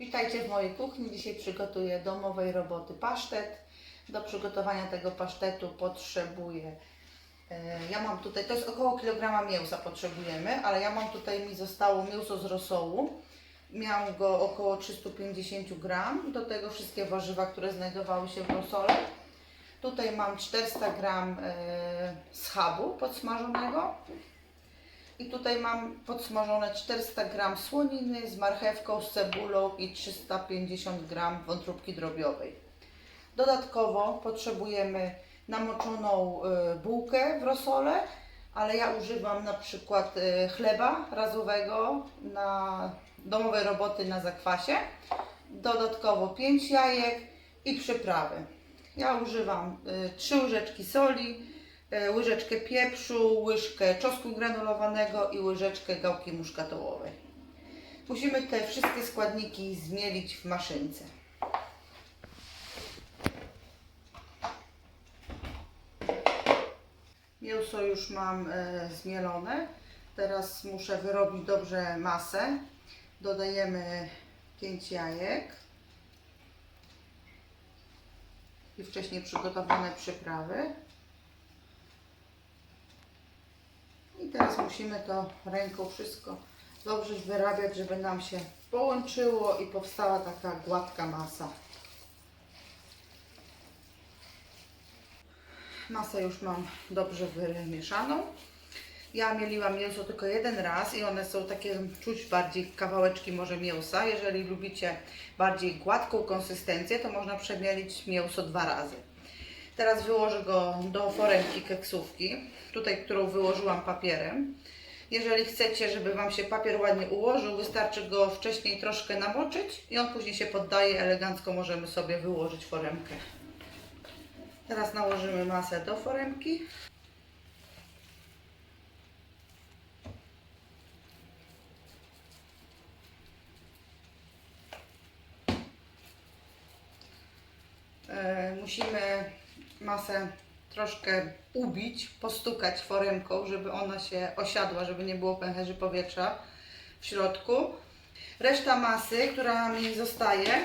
Witajcie w mojej kuchni. Dzisiaj przygotuję domowej roboty pasztet. Do przygotowania tego pasztetu potrzebuję, e, ja mam tutaj, to jest około kilograma mięsa potrzebujemy, ale ja mam tutaj, mi zostało mięso z rosołu. Miałam go około 350 gram. Do tego wszystkie warzywa, które znajdowały się w rosole. Tutaj mam 400 gram e, schabu podsmażonego. I tutaj mam podsmażone 400 gram słoniny z marchewką, z cebulą i 350 gram wątróbki drobiowej. Dodatkowo potrzebujemy namoczoną y, bułkę w rosole, ale ja używam na przykład y, chleba razowego na domowej roboty na zakwasie. Dodatkowo 5 jajek i przyprawy. Ja używam y, 3 łyżeczki soli, y, łyżeczkę pieprzu, łyżkę czosnku granulowanego i łyżeczkę gałki muszkatołowej. Musimy te wszystkie składniki zmielić w maszynce. Mięso już mam e, zmielone. Teraz muszę wyrobić dobrze masę. Dodajemy 5 jajek i wcześniej przygotowane przyprawy. I teraz musimy to ręką wszystko dobrze wyrabiać, żeby nam się połączyło i powstała taka gładka masa. Masę już mam dobrze wymieszaną. Ja mieliłam mięso tylko jeden raz i one są takie, czuć bardziej kawałeczki może mięsa. Jeżeli lubicie bardziej gładką konsystencję, to można przemielić mięso dwa razy. Teraz wyłożę go do foremki keksówki, tutaj którą wyłożyłam papierem. Jeżeli chcecie, żeby Wam się papier ładnie ułożył, wystarczy go wcześniej troszkę namoczyć i on później się poddaje, elegancko możemy sobie wyłożyć foremkę. Teraz nałożymy masę do foremki. E, Musimy masę troszkę ubić, postukać foremką, żeby ona się osiadła, żeby nie było pęcherzy powietrza w środku. Reszta masy, która mi zostaje,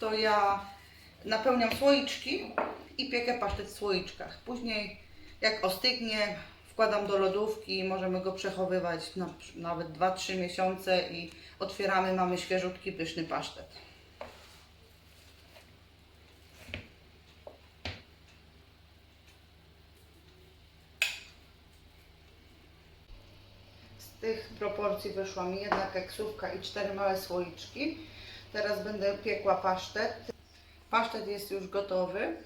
to ja napełniam słoiczki i piekę pasztet w słoiczkach. Później, jak ostygnie, wkładam do lodówki i możemy go przechowywać na, nawet 2-3 miesiące i otwieramy, mamy świeżutki, pyszny pasztet. Tych proporcji wyszła mi jedna keksówka i cztery małe słoiczki. Teraz będę piekła pasztet. Pasztet jest już gotowy.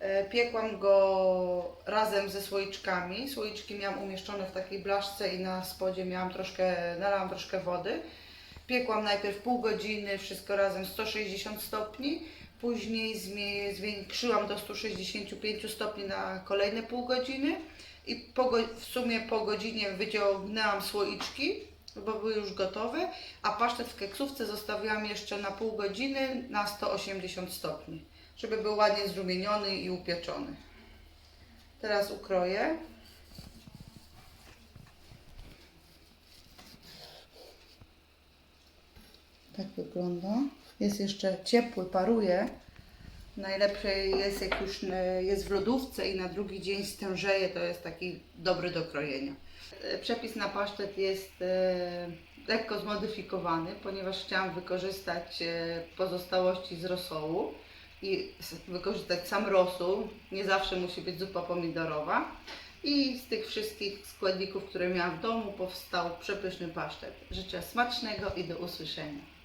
E, Piekłam go razem ze słoiczkami. Słoiczki miałam umieszczone w takiej blaszce i na spodzie miałam troszkę, nalałam troszkę wody. Piekłam najpierw pół godziny, wszystko razem 160 stopni. Później zwiększyłam do 165 stopni na kolejne pół godziny. I po, w sumie po godzinie wyciągnęłam słoiczki, bo były już gotowe, a pasztet w keksówce zostawiłam jeszcze na pół godziny na 180 stopni, żeby był ładnie zrumieniony i upieczony. Teraz ukroję. Tak wygląda. Jest jeszcze ciepły, paruje. Najlepsze jest, jak już e, jest w lodówce i na drugi dzień stężeje, to jest taki dobry do krojenia. E, Przepis na pasztet jest e, lekko zmodyfikowany, ponieważ chciałam wykorzystać pozostałości z rosołu i wykorzystać sam rosół. Nie zawsze musi być zupa pomidorowa. I z tych wszystkich składników, które miałam w domu, powstał przepyszny pasztet. Życzę smacznego i do usłyszenia.